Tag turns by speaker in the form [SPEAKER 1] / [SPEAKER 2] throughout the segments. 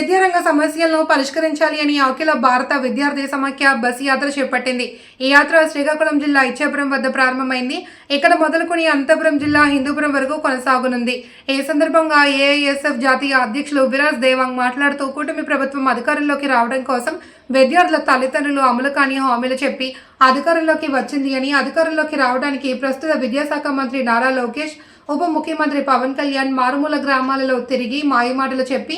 [SPEAKER 1] విద్యారంగ సమస్యలను పరిష్కరించాలి అని అఖిల భారత విద్యార్థి సమాఖ్య బస్ యాత్ర చేపట్టింది. ఈ యాత్ర శ్రీకాకుళం జిల్లా ఇచ్చాపురం వద్ద ప్రారంభమైంది. ఇక్కడ మొదలుకొని అనంతపురం జిల్లా హిందూపురం వరకు కొనసాగనుంది. ఈ సందర్భంగా ఏఐఎస్ఎఫ్ జాతీయ అధ్యక్షులు విరాజ్ దేవాంగ్ మాట్లాడుతూ కూటమి ప్రభుత్వం అధికారంలోకి రావడం కోసం విద్యార్థుల తల్లిదండ్రులు అమలు కాని హామీలు చెప్పి అధికారంలోకి వచ్చింది అని అధికారంలోకి రావడానికి ప్రస్తుత విద్యాశాఖ మంత్రి నారా లోకేష్ ఉప ముఖ్యమంత్రి పవన్ కళ్యాణ్ మారుమూల గ్రామాలలో తిరిగి మాయమాటలు చెప్పి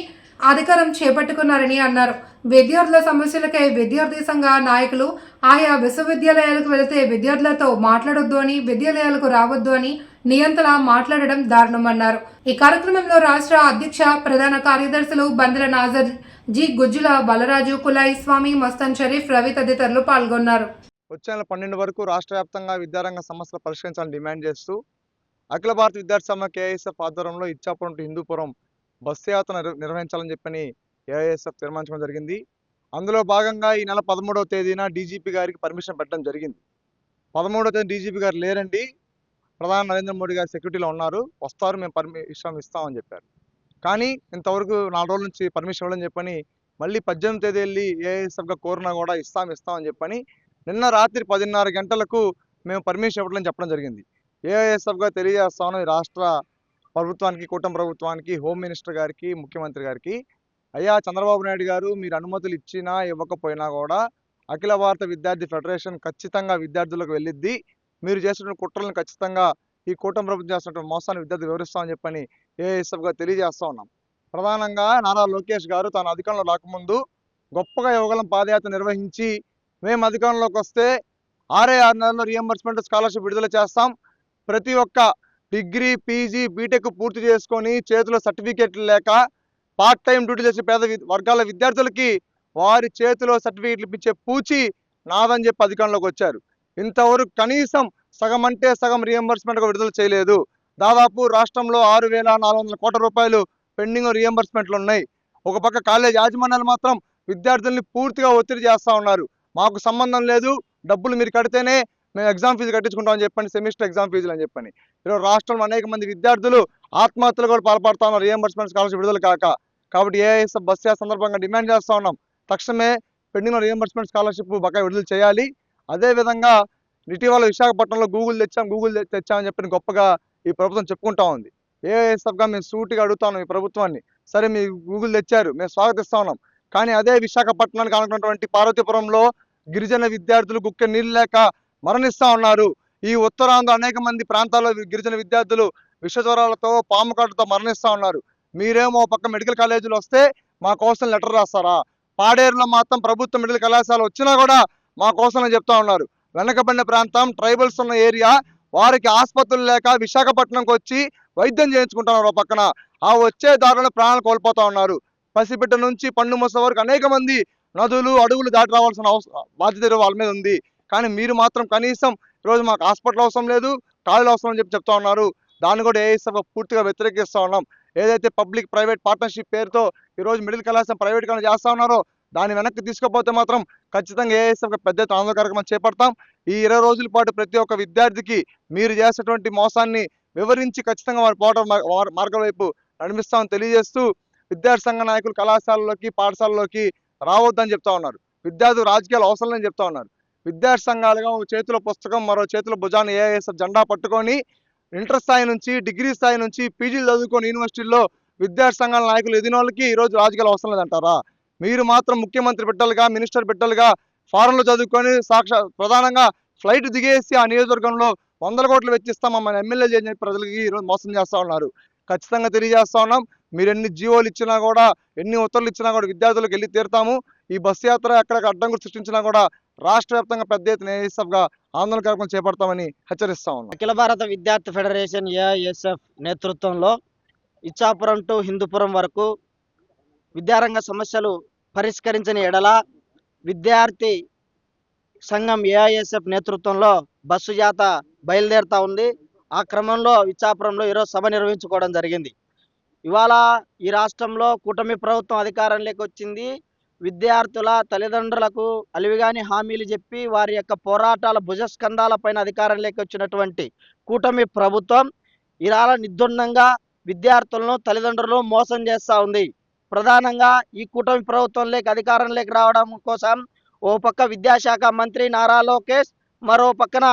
[SPEAKER 1] అధికారం చేపట్టుకున్నారని అన్నారు. విద్యార్థుల సమస్యలకై విద్యార్థి సంఘ నాయకులు ఆయా విశ్వవిద్యాలయాలకు వెళితే విద్యార్థులతో మాట్లాడొద్దు అని విద్యాలయాలకు రావద్దు అని నియంత్రణ మాట్లాడడం దారుణమన్నారు. ఈ కార్యక్రమంలో రాష్ట్ర అధ్యక్ష ప్రధాన కార్యదర్శులు బందల నాజర్ జి. గుజ్జుల బలరాజు కులాయి స్వామి మస్తాన్ షరీఫ్ రవి తదితరులు పాల్గొన్నారు.
[SPEAKER 2] వచ్చే నెల పన్నెండు వరకు రాష్ట్ర వ్యాప్తంగా విద్యారంగ సమస్యలు పరిష్కరించాలని డిమాండ్ చేస్తూ అఖిల భారత విద్యార్థి సమ్మె కేఐఎస్ఎఫ్ ఆధ్వర్యంలో ఇచ్చాపురం టు హిందూపురం బస్సు యాత్ర నిర్వహించాలని చెప్పని ఏఐఎస్ఎఫ్ తీర్మానించడం జరిగింది. అందులో భాగంగా ఈ నెల పదమూడవ తేదీన డీజీపీ గారికి పర్మిషన్ పెట్టడం జరిగింది. పదమూడవ తేదీ డీజీపీ గారు లేరండి. ప్రధాని నరేంద్ర మోడీ గారు సెక్యూరిటీలో ఉన్నారు. వస్తారు మేము పర్మిషన్ ఇస్తామని చెప్పారు. కానీ ఇంతవరకు నాలుగు రోజుల నుంచి పర్మిషన్ ఇవ్వడం చెప్పని మళ్ళీ పద్దెనిమిది తేదీ వెళ్ళి ఏఐఎస్ఎఫ్గా కోరినా కూడా ఇస్తాం ఇస్తామని చెప్పని నిన్న రాత్రి పదిన్నర గంటలకు మేము పర్మిషన్ ఇవ్వడం చెప్పడం జరిగింది. ఏఐఎస్ఎఫ్గా తెలియజేస్తామని ఈ రాష్ట్ర ప్రభుత్వానికి కూటమి ప్రభుత్వానికి హోమ్ మినిస్టర్ గారికి ముఖ్యమంత్రి గారికి అయ్యా చంద్రబాబు నాయుడు గారు మీరు అనుమతులు ఇచ్చినా ఇవ్వకపోయినా కూడా అఖిల భారత విద్యార్థి ఫెడరేషన్ ఖచ్చితంగా విద్యార్థులకు వెళ్ళిద్ది. మీరు చేసిన కుట్రలను ఖచ్చితంగా ఈ కూటమి ప్రభుత్వం చేస్తున్నటువంటి మోసాన్ని విద్యార్థులు వివరిస్తామని చెప్పని ఏఎస్ఎఫ్గా తెలియజేస్తా ఉన్నాం. ప్రధానంగా నారా లోకేష్ గారు తన అధికారంలో రాకముందు గొప్పగా యువగలం పాదయాత్ర నిర్వహించి మేము అధికారంలోకి వస్తే ఆరే ఆరు నెలల్లో రియంబర్స్మెంట్ స్కాలర్షిప్ విడుదల చేస్తాం. ప్రతి ఒక్క డిగ్రీ పీజీ బీటెక్ పూర్తి చేసుకొని చేతిలో సర్టిఫికేట్లు లేక పార్ట్ టైం డ్యూటీ చేసే పేద వర్గాల విద్యార్థులకి వారి చేతిలో సర్టిఫికేట్లు ఇప్పించే పూచి నాదని చెప్పి అధికారంలోకి వచ్చారు. ఇంతవరకు కనీసం సగం అంటే సగం రియంబర్స్మెంట్ విడుదల చేయలేదు. దాదాపు రాష్ట్రంలో ఆరు వేల నాలుగు వందల కోట్ల రూపాయలు పెండింగ్ రియంబర్స్మెంట్లు ఉన్నాయి. ఒక పక్క కాలేజ్ యాజమాన్యాలు మాత్రం విద్యార్థుల్ని పూర్తిగా ఒత్తిడి చేస్తూ ఉన్నారు. మాకు సంబంధం లేదు. డబ్బులు మీరు కడితేనే మేము ఎగ్జామ్ ఫీజు కట్టించుకుంటామని చెప్పండి సెమిస్టర్ ఎగ్జామ్ ఫీజులు అని చెప్పని. ఈరోజు రాష్ట్రంలో అనేక మంది విద్యార్థులు ఆత్మహత్యలు కూడా పాల్పడతా ఉన్నారు రియంబర్స్మెంట్ స్కాలర్షిప్ విడుదల కాక. కాబట్టి ఏఐఎస్ బస్ సందర్భంగా డిమాండ్ చేస్తా ఉన్నాం. తక్షణమే పెండింగ్ రియంబర్స్మెంట్ స్కాలర్షిప్ బకాయి విడుదల చేయాలి. అదేవిధంగా ఇటీవల విశాఖపట్నంలో గూగుల్ తెచ్చాం గూగుల్ తెచ్చామని చెప్పి గొప్పగా ఈ ప్రభుత్వం చెప్పుకుంటా ఉంది. ఏఎస్ఎఫ్గా మేము సూటిగా అడుగుతాను ఈ ప్రభుత్వాన్ని. సరే మీ గూగుల్ తెచ్చారు మేము స్వాగతిస్తా ఉన్నాం. కానీ అదే విశాఖపట్నానికి అనుకున్నటువంటి పార్వతీపురంలో గిరిజన విద్యార్థులు గుక్క నీళ్ళు లేక మరణిస్తూ ఉన్నారు. ఈ ఉత్తరాంధ్ర అనేక మంది ప్రాంతాల్లో గిరిజన విద్యార్థులు విషజ్వరాలతో పాము కాటుతో మరణిస్తూ ఉన్నారు. మీరేమో పక్క మెడికల్ కాలేజీలు వస్తే మా కోసం లెటర్ రాస్తారా? పాడేరులో మాత్రం ప్రభుత్వ మెడికల్ కళాశాల వచ్చినా కూడా మా కోసం చెప్తా ఉన్నారు. వెనకబడిన ప్రాంతం ట్రైబల్స్ ఉన్న ఏరియా వారికి ఆసుపత్రులు లేక విశాఖపట్నంకి వచ్చి వైద్యం చేయించుకుంటున్నారు ఓ పక్కన. ఆ వచ్చే దారిలో ప్రాణాలు కోల్పోతా ఉన్నారు. పసిబిడ్డ నుంచి పండు ముస వరకు అనేక మంది నదులు అడవులు దాటి రావాల్సిన అవసరం బాధ్యత వాళ్ళ మీద ఉంది. కానీ మీరు మాత్రం కనీసం ఈరోజు మాకు హాస్పిటల్ అవసరం లేదు కాలేజ్ అవసరం అని చెప్పి చెప్తా ఉన్నారు. దాన్ని కూడా ఏఎస్ఎఫ్ పూర్తిగా వ్యతిరేకిస్తూ ఉన్నాం. ఏదైతే పబ్లిక్ ప్రైవేట్ పార్ట్నర్షిప్ పేరుతో ఈరోజు మిడిల్ కళాశాల ప్రైవేట్గా చేస్తూ ఉన్నారో దాన్ని వెనక్కి తీసుకుపోతే మాత్రం ఖచ్చితంగా ఏఎస్ఎఫ్ పెద్ద ఆందోళన కార్యక్రమం చేపడతాం. ఈ ఇరవై రోజుల పాటు ప్రతి ఒక్క విద్యార్థికి మీరు చేసేటువంటి మోసాన్ని వివరించి ఖచ్చితంగా వారి పోవడం మార్గం వైపు నడిపిస్తామని తెలియజేస్తూ విద్యార్థి సంఘ నాయకులు కళాశాలలోకి పాఠశాలలోకి రావద్దని చెప్తా ఉన్నారు. విద్యార్థులు రాజకీయాలు అవసరం లేని చెప్తా ఉన్నారు. విద్యార్థి సంఘాలుగా చేతిలో పుస్తకం మరో చేతిలో భుజాన్ని ఏఐఎస్ఎఫ్ జెండా పట్టుకొని ఇంటర్ స్థాయి నుంచి డిగ్రీ స్థాయి నుంచి పీజీలు చదువుకొని యూనివర్సిటీల్లో విద్యార్థి సంఘాల నాయకులు ఎదినోళ్ళకి వాళ్ళకి ఈ రోజు రాజకీయాలు అవసరం లేదంటారా? మీరు మాత్రం ముఖ్యమంత్రి బిడ్డలుగా మినిస్టర్ బిడ్డలుగా ఫారెన్లో చదువుకొని సాక్షా ప్రధానంగా ఫ్లైట్ దిగేసి ఆ నియోజకవర్గంలో వందల కోట్లు వెచ్చిస్తాం మమ్మల్ని ఎమ్మెల్యే చేయని ప్రజలకి ఈరోజు మోసం చేస్తా ఉన్నారు. ఖచ్చితంగా తెలియజేస్తా ఉన్నాం. మీరు ఎన్ని జీవోలు ఇచ్చినా కూడా ఎన్ని ఉత్తర్వులు ఇచ్చినా కూడా విద్యార్థులకు వెళ్ళి తీరుతాము. ఈ బస్సు యాత్ర ఎక్కడ అడ్డంకులు సృష్టించినా కూడా రాష్ట్ర వ్యాప్తంగా పెద్ద ఎత్తున ఏఎస్ఎఫ్గా ఆందోళన కార్యక్రమం చేపడతామని హెచ్చరిస్తా ఉన్నాం.
[SPEAKER 3] అఖిల భారత విద్యార్థి ఫెడరేషన్ ఏఐఎస్ఎఫ్ నేతృత్వంలో ఇచ్చాపురం టు హిందూపురం వరకు విద్యారంగ సమస్యలు పరిష్కరించని ఎడల విద్యార్థి సంఘం ఏఐఎస్ఎఫ్ నేతృత్వంలో బస్సు జాత బయలుదేరుతా ఉంది. ఆ క్రమంలో ఇచ్చాపురంలో ఈరోజు సభ నిర్వహించుకోవడం జరిగింది. ఇవాళ ఈ రాష్ట్రంలో కూటమి ప్రభుత్వం అధికారంలోకి వచ్చింది. విద్యార్థుల తల్లిదండ్రులకు అలివిగాని హామీలు చెప్పి వారి యొక్క పోరాటాల భుజస్కంధాల పైన అధికారంలోకి వచ్చినటువంటి కూటమి ప్రభుత్వం ఇలా నిర్దుండంగా విద్యార్థులను తల్లిదండ్రులను మోసం చేస్తూ ఉంది. ప్రధానంగా ఈ కూటమి ప్రభుత్వంలోకి అధికారంలోకి రావడం కోసం ఓ పక్క విద్యాశాఖ మంత్రి నారా లోకేష్ మరో పక్కన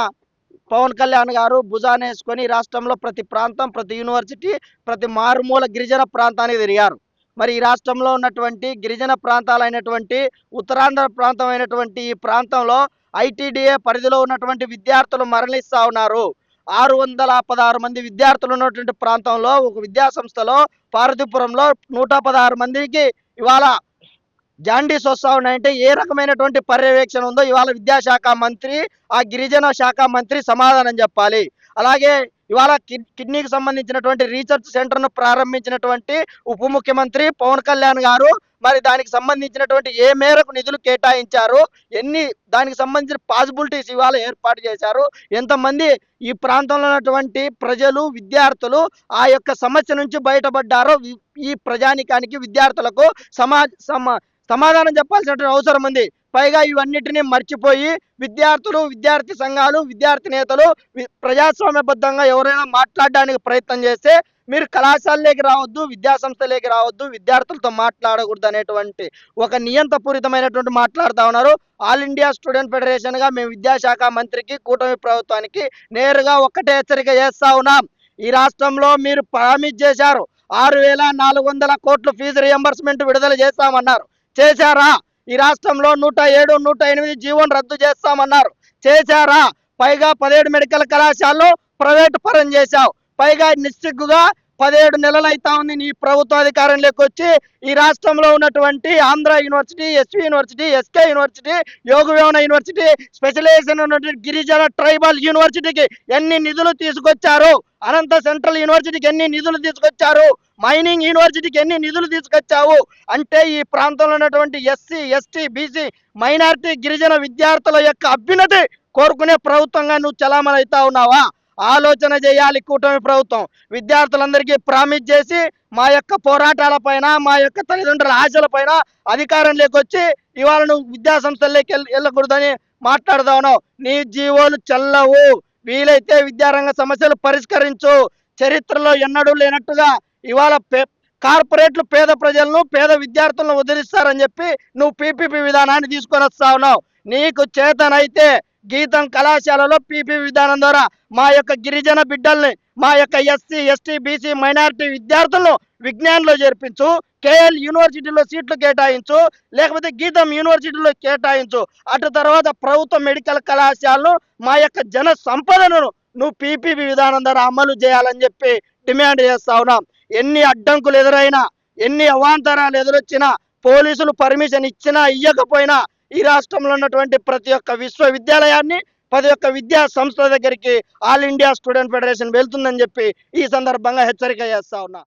[SPEAKER 3] పవన్ కళ్యాణ్ గారు భుజానేసుకొని రాష్ట్రంలో ప్రతి ప్రాంతం ప్రతి యూనివర్సిటీ ప్రతి మారుమూల గిరిజన ప్రాంతానికి తిరిగారు. మరి ఈ రాష్ట్రంలో ఉన్నటువంటి గిరిజన ప్రాంతాలైనటువంటి ఉత్తరాంధ్ర ప్రాంతం అయినటువంటి ఈ ప్రాంతంలో ఐటీడీఏ పరిధిలో ఉన్నటువంటి విద్యార్థులు మరణిస్తా ఉన్నారు. ఆరు వందల పదహారు మంది విద్యార్థులు ఉన్నటువంటి ప్రాంతంలో ఒక విద్యాసంస్థలో పార్వతీపురంలో నూట పదహారు మందికి ఇవాళ జాండీస్ వస్తా ఉన్నాయంటే ఏ రకమైనటువంటి పర్యవేక్షణ ఉందో ఇవాళ విద్యాశాఖ మంత్రి ఆ గిరిజన శాఖ మంత్రి సమాధానం చెప్పాలి. అలాగే ఇవాళ కిడ్ కిడ్నీకి సంబంధించినటువంటి రీసెర్చ్ సెంటర్ను ప్రారంభించినటువంటి ఉప ముఖ్యమంత్రి పవన్ కళ్యాణ్ గారు మరి దానికి సంబంధించినటువంటి ఏ మేరకు నిధులు కేటాయించారు ఎన్ని దానికి సంబంధించిన పాసిబిలిటీస్ ఇవాళ ఏర్పాటు చేశారు ఎంతమంది ఈ ప్రాంతంలో ఉన్నటువంటి ప్రజలు విద్యార్థులు ఆ యొక్క సమస్య నుంచి బయటపడ్డారో ఈ ప్రజానికానికి విద్యార్థులకు సమా సమా సమాధానం చెప్పాల్సినటువంటి అవసరం ఉంది. పైగా ఇవన్నిటిని మర్చిపోయి విద్యార్థులు విద్యార్థి సంఘాలు విద్యార్థి నేతలు వి- ప్రజాస్వామ్యబద్ధంగా ఎవరైనా మాట్లాడడానికి ప్రయత్నం చేస్తే మీరు కళాశాలలోకి రావద్దు విద్యాసంస్థలోకి రావద్దు విద్యార్థులతో మాట్లాడకూడదు అనేటువంటి ఒక నియంతపూరితమైనటువంటి మాట్లాడుతా ఉన్నారు. ఆల్ ఇండియా స్టూడెంట్ ఫెడరేషన్గా మేము విద్యాశాఖ మంత్రికి కూటమి ప్రభుత్వానికి నేరుగా ఒక్కటే హెచ్చరిక చేస్తా ఉన్నాం. ఈ రాష్ట్రంలో మీరు ప్రామిస్ చేశారు. ఆరు వేల నాలుగు వందల కోట్లు ఫీజు రియంబర్స్మెంట్ విడుదల చేస్తామన్నారు. చేశారా? ఈ రాష్ట్రంలో నూట ఏడు నూట ఎనిమిది జీవోను రద్దు చేస్తామన్నారు. చేశారా? పైగా పదిహేడు మెడికల్ కళాశాలలో ప్రైవేట్ పరం చేశావు. పైగా నిస్సిగ్గుగా పదిహేడు నెలలు అవుతా ఉంది నీ ప్రభుత్వ అధికారంలోకి వచ్చి ఈ రాష్ట్రంలో ఉన్నటువంటి Andhra university SV university SK university Yogi Vemana university specialization ఉన్నటువంటి గిరిజన ట్రైబల్ యూనివర్సిటీకి ఎన్ని నిధులు తీసుకొచ్చారు? అనంత సెంట్రల్ యూనివర్సిటీకి ఎన్ని నిధులు తీసుకొచ్చారు? మైనింగ్ యూనివర్సిటీకి ఎన్ని నిధులు తీసుకొచ్చావు? అంటే ఈ ప్రాంతంలో ఉన్నటువంటి ఎస్సీ ఎస్టీ బీసీ మైనారిటీ గిరిజన విద్యార్థుల యొక్క అభ్యున్నతి కోరుకునే ప్రభుత్వంగా నువ్వు చలామణి అవుతా ఉన్నావా? ఆలోచన చేయాలి కూటమి ప్రభుత్వం. విద్యార్థులందరికీ ప్రామిస్ చేసి మా యొక్క పోరాటాల పైన మా యొక్క తల్లిదండ్రుల ఆశల పైన అధికారంలోకి వచ్చి ఇవాళ నువ్వు విద్యాసంస్థల్లోకి వెళ్ళకూడదని మాట్లాడదావును నీ జీవోలు చల్లవు. వీలైతే విద్యారంగ సమస్యలు పరిష్కరించు. చరిత్రలో ఎన్నడూ లేనట్టుగా ఇవాళ పే కార్పొరేట్లు పేద ప్రజలను పేద విద్యార్థులను వదిలిస్తారని చెప్పి నువ్వు పీపీపీ విధానాన్ని తీసుకొని వస్తా ఉన్నావు. నీకు చేతనైతే గీతం కళాశాలలో పీపీ విధానం ద్వారా మా యొక్క గిరిజన బిడ్డల్ని మా యొక్క ఎస్సీ ఎస్టీ బీసీ మైనారిటీ విద్యార్థులను విజ్ఞానంలో చేర్పించు కేఎల్ యూనివర్సిటీలో సీట్లు కేటాయించు లేకపోతే గీతం యూనివర్సిటీలో కేటాయించు. అటు తర్వాత ప్రభుత్వ మెడికల్ కళాశాలను మా యొక్క జన సంపదను నువ్వు పీపీపీ విధానం ద్వారా అమలు చేయాలని చెప్పి డిమాండ్ చేస్తా ఉన్నాం. ఎన్ని అడ్డంకులు ఎదురైనా ఎన్ని అవాంతరాలు ఎదురొచ్చినా పోలీసులు పర్మిషన్ ఇచ్చినా ఇయ్యకపోయినా ఈ రాష్ట్రంలో ఉన్నటువంటి ప్రతి ఒక్క విశ్వవిద్యాలయాన్ని ప్రతి ఒక్క విద్యా సంస్థ దగ్గరికి ఆల్ ఇండియా స్టూడెంట్ ఫెడరేషన్ వెళ్తుందని చెప్పి ఈ సందర్భంగా హెచ్చరిక చేస్తా ఉన్నా.